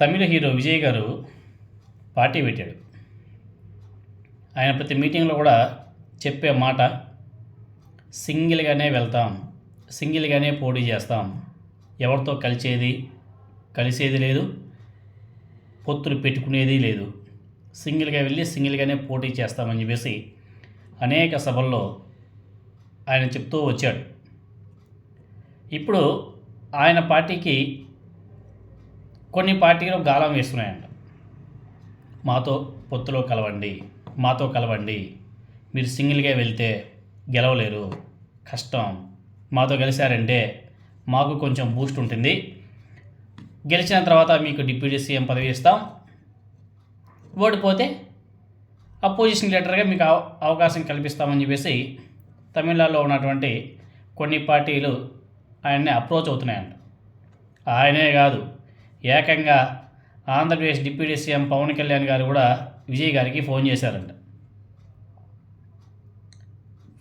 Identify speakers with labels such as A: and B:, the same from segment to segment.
A: తమిళ hero Vijay గారు party పెట్టాడు. ఆయన ప్రతి మీటింగ్లో కూడా చెప్పే మాట సింగిల్గానే వెళ్తాం సింగిల్గానే పోటీ చేస్తాం ఎవరితో కలిసేది కలిసేది లేదు పొత్తులు పెట్టుకునేది లేదు సింగిల్గా వెళ్ళి సింగిల్గానే పోటీ చేస్తామని చెప్పేసి అనేక సభల్లో ఆయన చెప్తూ వచ్చాడు. ఇప్పుడు ఆయన పార్టీకి కొన్ని పార్టీలు గాలం వేస్తున్నాయంట. మాతో పొత్తులో కలవండి మాతో కలవండి. మీరు సింగిల్గా వెళ్తే గెలవలేరు. కష్టం. మాతో గెలిచారంటే మాకు కొంచెం బూస్ట్ ఉంటుంది. గెలిచిన తర్వాత మీకు డిప్యూటీ సీఎం పదవి ఇస్తాం. ఓడిపోతే అపోజిషన్ లీడర్గా మీకు అవ- అవకాశం కల్పిస్తామని చెప్పేసి తమిళనాడులో ఉన్నటువంటి కొన్ని పార్టీలు ఆయన్ని అప్రోచ్ అవుతున్నాయంట. ఆయనే కాదు ఏకంగా ఆంధ్రప్రదేశ్ డిప్యూటీ సీఎం పవన్ కళ్యాణ్ గారు కూడా విజయ్ గారికి ఫోన్ చేశారంట.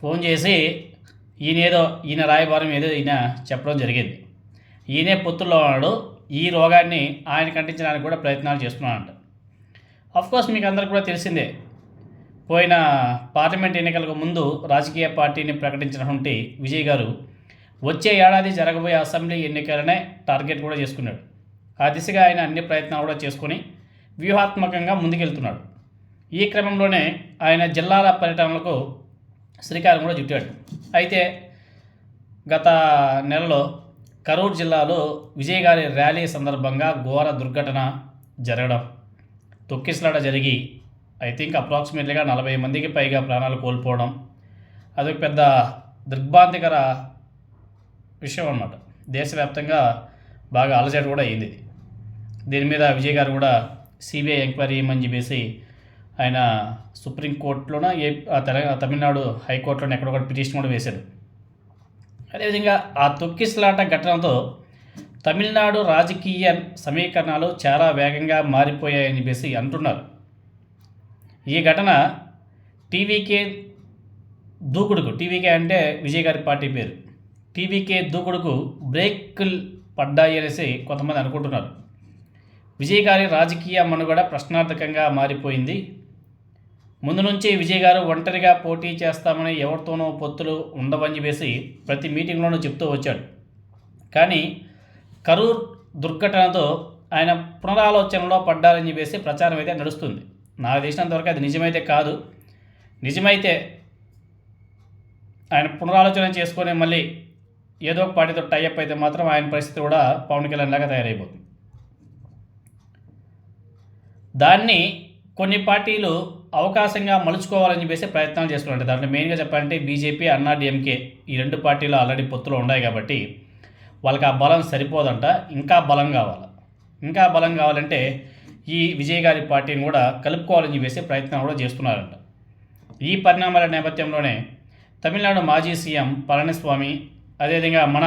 A: ఫోన్ చేసి ఈయన ఏదో ఈయన రాయబారం ఏదో ఈయన చెప్పడం జరిగింది. ఈయనే పొత్తుల్లో ఉన్నాడు. ఈ రోగాన్ని ఆయన కంటించడానికి కూడా ప్రయత్నాలు చేస్తున్నాడంట. కోర్స్ మీకు అందరికి కూడా తెలిసిందే. పోయిన పార్లమెంట్ ఎన్నికలకు ముందు రాజకీయ పార్టీని ప్రకటించినటువంటి విజయ్ గారు వచ్చే ఏడాది జరగబోయే అసెంబ్లీ ఎన్నికలనే టార్గెట్ కూడా చేసుకున్నాడు. ఆ దిశగా ఆయన అన్ని ప్రయత్నాలు కూడా చేసుకొని వ్యూహాత్మకంగా ముందుకెళ్తున్నాడు. ఈ క్రమంలోనే ఆయన జిల్లాల పర్యటనలకు శ్రీకారం కూడా చుట్టాడు. అయితే గత నెలలో కరూర్ జిల్లాలో విజయ్ గారి ర్యాలీ సందర్భంగా ఘోర దుర్ఘటన జరగడం తొక్కిసలాట జరిగి ఐ థింక్ అప్రాక్సిమేట్లీగా నలభై మందికి పైగా ప్రాణాలు కోల్పోవడం అదొక పెద్ద దిగ్భ్రాంతికర విషయం అన్నమాట. దేశవ్యాప్తంగా బాగా అలజడి కూడా అయింది. దీని మీద విజయ్ గారు కూడా సిబిఐ ఎంక్వైరీ చేయమని చెప్పేసి ఆయన సుప్రీంకోర్టులోన ఏ ఆ తెలంగాణ తమిళనాడు హైకోర్టులోనే ఎక్కడ కూడా పిటిషన్ కూడా వేశారు. అదేవిధంగా ఆ తొక్కిసలాట ఘటనతో తమిళనాడు రాజకీయ సమీకరణాలు చాలా వేగంగా మారిపోయాయని చెప్పేసి అంటున్నారు. ఈ ఘటన టీవీకే దూకుడుకు టీవీకే అంటే విజయ్ గారి పార్టీ పేరు. టీవీకే దూకుడుకు బ్రేక్లు పడ్డాయి అనేసి కొంతమంది అనుకుంటున్నారు. విజయ్ గారి రాజకీయ మనుగడ ప్రశ్నార్థకంగా మారిపోయింది. ముందు నుంచి విజయ్ గారు ఒంటరిగా పోటీ చేస్తామని ఎవరితోనో పొత్తులు ఉండవని చెప్పేసి ప్రతి మీటింగ్లోనూ చెప్తూ వచ్చాడు. కానీ కరూర్ దుర్ఘటనతో ఆయన పునరాలోచనలో పడ్డారని చెప్పేసి ప్రచారం అయితే నడుస్తుంది. నాకు తెలిసినంతవరకు అది నిజమైతే కాదు. నిజమైతే ఆయన పునరాలోచన చేసుకొని మళ్ళీ ఏదో ఒక పార్టీతో టైఅప్ అయితే మాత్రం ఆయన పరిస్థితి కూడా పవన్ కళ్యాణ్ లాగా తయారైపోతుంది. దాన్ని కొన్ని పార్టీలు అవకాశంగా మలుచుకోవాలని చెప్పేసి ప్రయత్నాలు చేస్తున్నారు. దాంట్లో మెయిన్గా చెప్పాలంటే బీజేపీ అన్నా డిఎంకే ఈ రెండు పార్టీలు ఆల్రెడీ పొత్తులు ఉన్నాయి కాబట్టి వాళ్ళకి ఆ బలం సరిపోదంట. ఇంకా బలం కావాలి. ఇంకా బలం కావాలంటే ఈ విజయ్ గారి పార్టీని కూడా కలుపుకోవాలని చెప్పేసి ప్రయత్నం కూడా చేస్తున్నారంట. ఈ పరిణామాల నేపథ్యంలోనే తమిళనాడు మాజీ సీఎం పళనిస్వామి అదేవిధంగా మన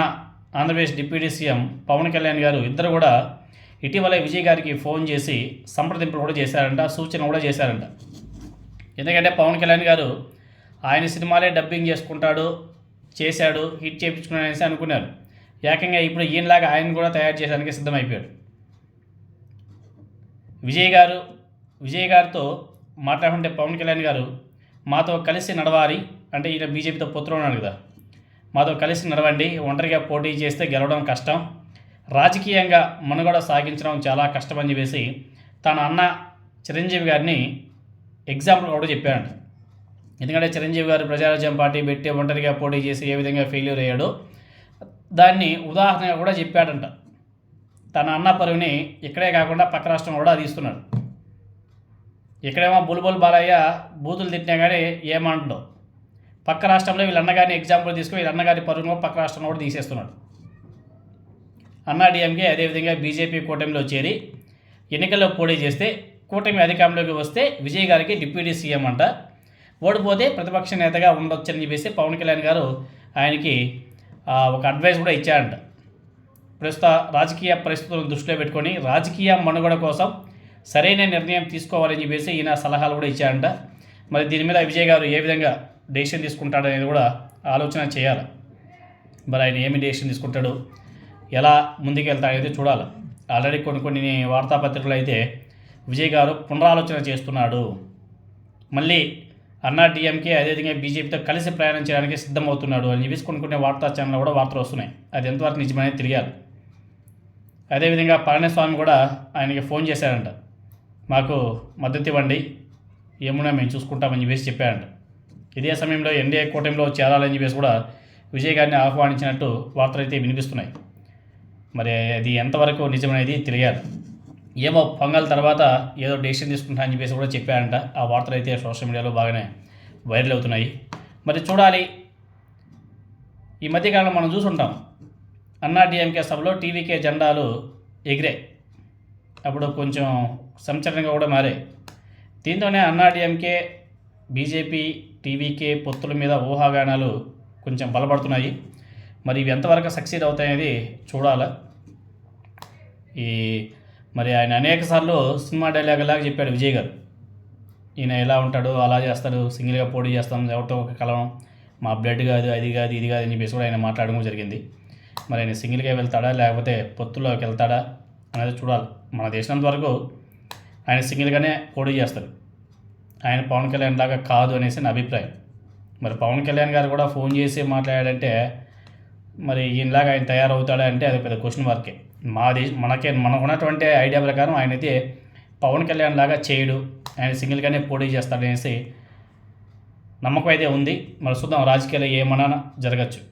A: ఆంధ్రప్రదేశ్ డిప్యూటీ సీఎం పవన్ కళ్యాణ్ గారు ఇద్దరు కూడా ఇటీవల విజయ్ గారికి ఫోన్ చేసి సంప్రదింపులు కూడా చేశారంట సూచన కూడా చేశారంట. ఎందుకంటే పవన్ కళ్యాణ్ గారు ఆయన సినిమాలే డబ్బింగ్ చేసుకుంటాడు చేశాడు హిట్ చేయించుకున్నాడు అనేసి అనుకున్నారు. ఏకంగా ఇప్పుడు ఈయనలాగా ఆయన కూడా తయారు చేయడానికి సిద్ధమైపోయాడు. విజయ్ గారు విజయ్ గారితో మాట్లాడుకుంటే పవన్ కళ్యాణ్ గారు మాతో కలిసి నడవాలి. అంటే ఈయన బీజేపీతో పొత్తులు ఉన్నాడు కదా. మాతో కలిసి నడవండి ఒంటరిగా పోటీ చేస్తే గెలవడం కష్టం రాజకీయంగా మనుగడ సాగించడం చాలా కష్టమని చెప్పేసి తన అన్న చిరంజీవి గారిని ఎగ్జాంపుల్ కూడా చెప్పాడు ఎందుకంటే చిరంజీవి గారు ప్రజారాజ్యం పార్టీ పెట్టి ఒంటరిగా పోటీ చేసి ఏ విధంగా ఫెయిల్యూర్ అయ్యాడో దాన్ని ఉదాహరణగా కూడా చెప్పాడంట. తన అన్న పరువుని ఇక్కడే కాకుండా పక్క రాష్ట్రం కూడా తీస్తున్నాడు ఇక్కడేమో బుల్బుల్ బాలయ్య బూతులు తిట్టినా కానీ ఏమంటాడు. పక్క రాష్ట్రంలో వీళ్ళ అన్నగారిని ఎగ్జాంపుల్ తీసుకుని వీళ్ళ అన్నగారి పరువును పక్క రాష్ట్రంలో కూడా తీసేస్తున్నాడు. అన్నాడీఎంకే అదేవిధంగా బీజేపీ కూటమిలో చేరి ఎన్నికల్లో పోటీ చేస్తే కూటమి అధికారంలోకి వస్తే విజయ్ గారికి డిప్యూటీ సీఎం అంట. ఓడిపోతే ప్రతిపక్ష నేతగా ఉండొచ్చని చెప్పేసి పవన్ కళ్యాణ్ గారు ఆయనకి ఒక అడ్వైస్ కూడా ఇచ్చారంట. ప్రస్తుత రాజకీయ పరిస్థితులను దృష్టిలో పెట్టుకొని రాజకీయ మనుగడ కోసం సరైన నిర్ణయం తీసుకోవాలని చెప్పేసి ఈయన సలహాలు కూడా ఇచ్చారంట. మరి దీని మీద విజయ్ గారు ఏ విధంగా డెసిషన్ తీసుకుంటాడనేది కూడా ఆలోచన చేయాలి. మరి ఆయన ఏమి డెసిషన్ తీసుకుంటాడు? ఎలా ముందుకెళ్తాడనేది చూడాలి. ఆల్రెడీ కొన్ని కొన్ని వార్తాపత్రికలు అయితే విజయ్ గారు పునరాలోచన చేస్తున్నాడు. మళ్ళీ అన్నా డిఎంకే అదేవిధంగా బీజేపీతో కలిసి ప్రయాణం చేయడానికి సిద్ధమవుతున్నాడు అని చెప్పేసి కొన్ని కొన్ని వార్తా ఛానల్ కూడా వార్తలు వస్తున్నాయి. అది ఎంతవరకు నిజమనేది తెలియాలి. అదేవిధంగా పళనిస్వామి కూడా ఆయనకి ఫోన్ చేశారంట. మాకు మద్దతు ఇవ్వండి ఏమున్నా మేము చూసుకుంటామని చెప్పేసి చెప్పారంట. ఇదే సమయంలో ఎన్డీఏ కూటమిలో చేరాలని చెప్పేసి కూడా విజయ్ గారిని ఆహ్వానించినట్టు వార్తలు అయితే వినిపిస్తున్నాయి. మరి అది ఎంతవరకు నిజమనేది తెలియాలి. ఏమో పొంగల్ తర్వాత ఏదో డెసిషన్ తీసుకుంటా అని చెప్పేసి కూడా చెప్పారంట ఆ వార్తలు అయితే సోషల్ మీడియాలో బాగానే వైరల్ అవుతున్నాయి. మరి చూడాలి. ఈ మధ్యకాలంలో మనం చూసుంటాం. అన్నాడిఎంకే సభలో టీవీకే జెండాలు ఎగిరే. అప్పుడు కొంచెం సంచలనంగా కూడా మారే. దీంతోనే అన్నాడీఎంకే బీజేపీ టీవీకే పొత్తుల మీద ఊహాగానాలు కొంచెం బలపడుతున్నాయి. మరి ఇవి ఎంతవరకు సక్సీడ్ అవుతాయనేది చూడాలి. ఈ మరి ఆయన అనేక సార్లు సినిమా డైలాగ్ లాగా చెప్పాడు విజయ్ గారు. ఈయన ఎలా ఉంటాడు అలా చేస్తాడు సింగిల్గా పోటీ చేస్తాం ఎవరితో ఒక కలవం మా బ్లడ్ కాదు అది కాదు ఇది కాదు అని చెప్పేసి కూడా ఆయన మాట్లాడడం జరిగింది. మరి ఆయన సింగిల్గా వెళ్తాడా లేకపోతే పొత్తులోకి వెళ్తాడా అనేది చూడాలి. మన దేశం వరకు ఆయన సింగిల్గానే పోటీ చేస్తాడు. ఆయన పవన్ కళ్యాణ్ లాగా కాదు అనేసి నా అభిప్రాయం. మరి పవన్ కళ్యాణ్ గారు కూడా ఫోన్ చేసి మాట్లాడాడంటే మరి ఈయనలాగా ఆయన తయారవుతాడా అంటే అది పెద్ద క్వశ్చన్ మార్కే మా దేశ మనకే మనకు ఉన్నటువంటి ఐడియా ప్రకారం ఆయన అయితే పవన్ కళ్యాణ్ లాగా చేయడు. ఆయన సింగిల్గానే పోటీ చేస్తాడనేసి నమ్మకం అయితే ఉంది. మరి చూద్దాం రాజకీయాలు ఏమన్నా జరగచ్చు.